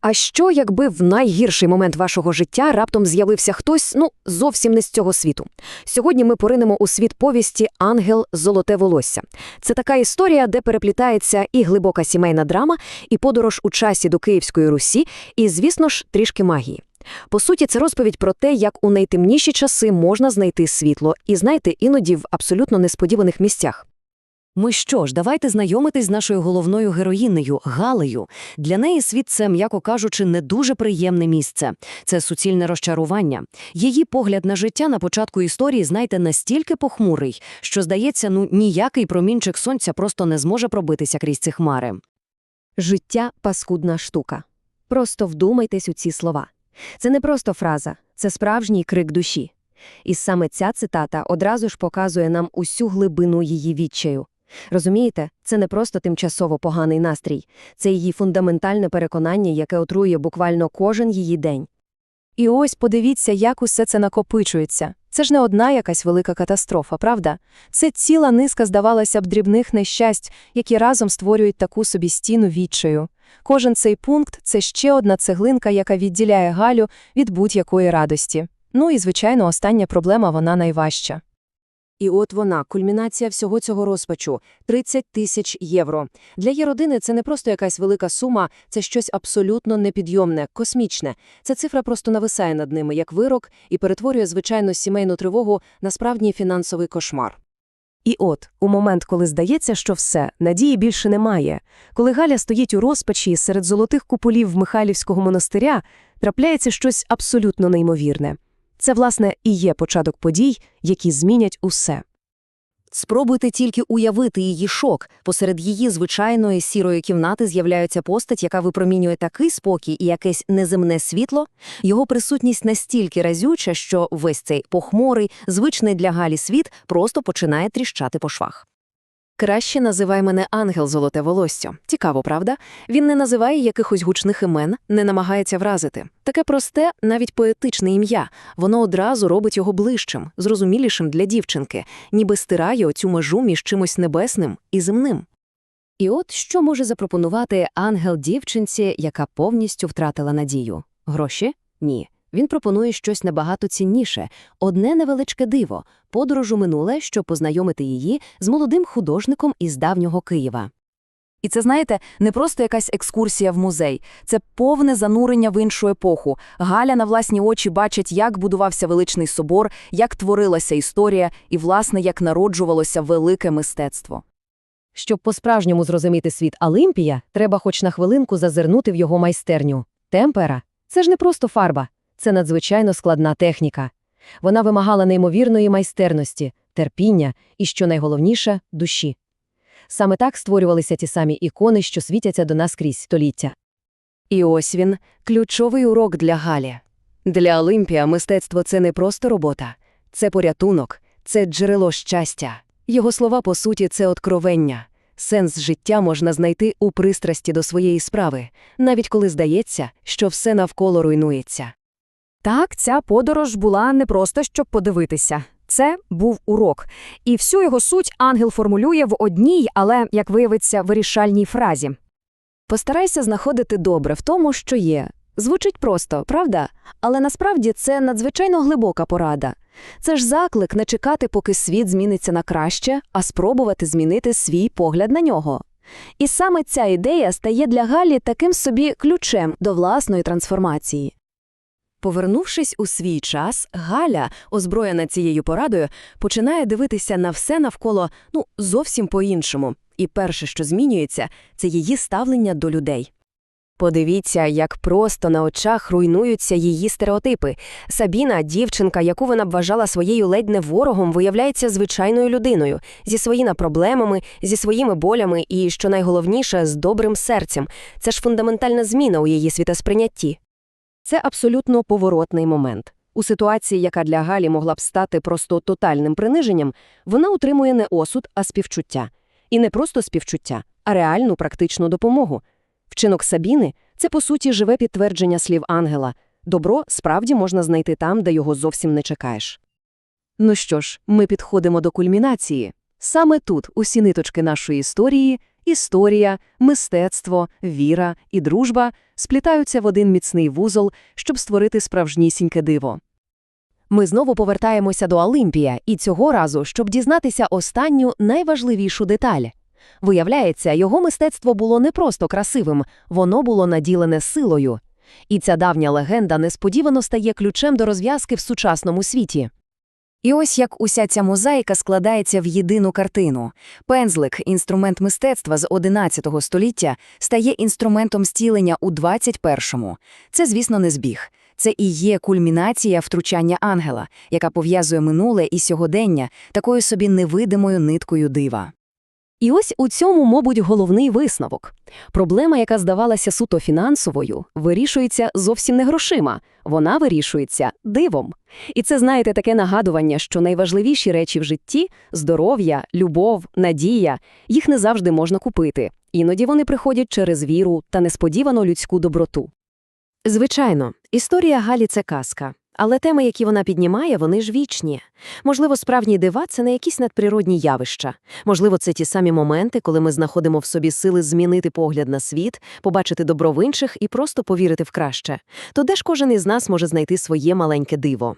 А що, якби в найгірший момент вашого життя раптом з'явився хтось, ну, зовсім не з цього світу? Сьогодні ми поринемо у світ повісті Ангел Золоте волосся. Це така історія, де переплітається і глибока сімейна драма, і подорож у часі до Київської Русі, і, звісно ж, трішки магії. По суті, це розповідь про те, як у найтемніші часи можна знайти світло, і знаєте, іноді в абсолютно несподіваних місцях. Ми що ж, давайте знайомитись з нашою головною героїнею Галею. Для неї світ це, м'яко кажучи, не дуже приємне місце. Це суцільне розчарування. Її погляд на життя на початку історії, знаєте, настільки похмурий, що, здається, ну ніякий промінчик сонця просто не зможе пробитися крізь ці хмари. Життя паскудна штука. Просто вдумайтесь у ці слова. Це не просто фраза, це справжній крик душі. І саме ця цитата одразу ж показує нам усю глибину її відчаю. Розумієте, це не просто тимчасово поганий настрій, це її фундаментальне переконання, яке отрує буквально кожен її день. І ось подивіться, як усе це накопичується. Це ж не одна якась велика катастрофа, правда? Це ціла низка, здавалося б, дрібних нещасть, які разом створюють таку собі стіну відчаю. Кожен цей пункт це ще одна цеглинка, яка відділяє Галю від будь-якої радості. Ну і, звичайно, остання проблема вона найважча. І от вона, кульмінація всього цього розпачу – 30 тисяч євро. Для її родини це не просто якась велика сума, це щось абсолютно непідйомне, космічне. Ця цифра просто нависає над ними, як вирок, і перетворює звичайну сімейну тривогу на справжній фінансовий кошмар. І от, у момент, коли здається, що все, надії більше немає, коли Галя стоїть у розпачі серед золотих куполів Михайлівського монастиря, трапляється щось абсолютно неймовірне. Це, власне, і є початок подій, які змінять усе. Спробуйте тільки уявити її шок. Посеред її звичайної сірої кімнати з'являється постать, яка випромінює такий спокій і якесь неземне світло. Його присутність настільки разюча, що весь цей похмурий, звичний для Галі світ просто починає тріщати по швах. Краще називай мене ангел золоте волосся. Цікаво, правда? Він не називає якихось гучних імен, не намагається вразити. Таке просте, навіть поетичне ім'я. Воно одразу робить його ближчим, зрозумілішим для дівчинки, ніби стирає оцю межу між чимось небесним і земним. І от що може запропонувати ангел дівчинці, яка повністю втратила надію? Гроші? Ні. Він пропонує щось набагато цінніше – одне невеличке диво – подорож у минуле, щоб познайомити її з молодим художником із давнього Києва. І це, знаєте, не просто якась екскурсія в музей, це повне занурення в іншу епоху. Галя на власні очі бачить, як будувався величний собор, як творилася історія і, власне, як народжувалося велике мистецтво. Щоб по-справжньому зрозуміти світ Олимпія, треба хоч на хвилинку зазирнути в його майстерню. Темпера – це ж не просто фарба, це надзвичайно складна техніка. Вона вимагала неймовірної майстерності, терпіння і, що найголовніше, душі. Саме так створювалися ті самі ікони, що світяться до нас крізь століття. І ось він – ключовий урок для Галі. Для Олимпія мистецтво – це не просто робота, це порятунок, це джерело щастя. Його слова, по суті, це откровення. Сенс життя можна знайти у пристрасті до своєї справи, навіть коли здається, що все навколо руйнується. Так, ця подорож була не просто щоб подивитися. Це був урок. І всю його суть ангел формулює в одній, але, як виявиться, вирішальній фразі. Постарайся знаходити добре в тому, що є. Звучить просто, правда? Але насправді це надзвичайно глибока порада. Це ж заклик не чекати, поки світ зміниться на краще, а спробувати змінити свій погляд на нього. І саме ця ідея стає для Галі таким собі ключем до власної трансформації. Повернувшись у свій час, Галя, озброєна цією порадою, починає дивитися на все навколо ну зовсім по-іншому. І перше, що змінюється, це її ставлення до людей. Подивіться, як просто на очах руйнуються її стереотипи. Сабіна, дівчинка, яку вона б вважала своєю ледь не ворогом, виявляється звичайною людиною, зі своїми проблемами, зі своїми болями і, що найголовніше, з добрим серцем. Це ж фундаментальна зміна у її світосприйнятті. Це абсолютно поворотний момент. У ситуації, яка для Галі могла б стати просто тотальним приниженням, вона утримує не осуд, а співчуття. І не просто співчуття, а реальну практичну допомогу. Вчинок Сабіни це, по суті, живе підтвердження слів ангела. Добро справді можна знайти там, де його зовсім не чекаєш. Ну що ж, ми підходимо до кульмінації. Саме тут усі ниточки нашої історії Історія, мистецтво, віра і дружба сплітаються в один міцний вузол, щоб створити справжнісіньке диво. Ми знову повертаємося до Олимпія, і цього разу, щоб дізнатися останню найважливішу деталь. Виявляється, його мистецтво було не просто красивим, воно було наділене силою. І ця давня легенда несподівано стає ключем до розв'язки в сучасному світі. І ось як уся ця мозаїка складається в єдину картину. Пензлик, інструмент мистецтва з 11 століття, стає інструментом стілення у 21-му. Це, звісно, не збіг. Це і є кульмінація втручання ангела, яка пов'язує минуле і сьогодення такою собі невидимою ниткою дива. І ось у цьому, мабуть, головний висновок. Проблема, яка здавалася суто фінансовою, вирішується зовсім не грошима, вона вирішується дивом. І це, знаєте, таке нагадування, що найважливіші речі в житті – здоров'я, любов, надія – їх не завжди можна купити. Іноді вони приходять через віру та несподівану людську доброту. Звичайно, історія Галі – це казка. Але теми, які вона піднімає, вони ж вічні. Можливо, справжні дива – це не якісь надприродні явища. Можливо, це ті самі моменти, коли ми знаходимо в собі сили змінити погляд на світ, побачити добро в інших і просто повірити в краще. То де ж кожен із нас може знайти своє маленьке диво?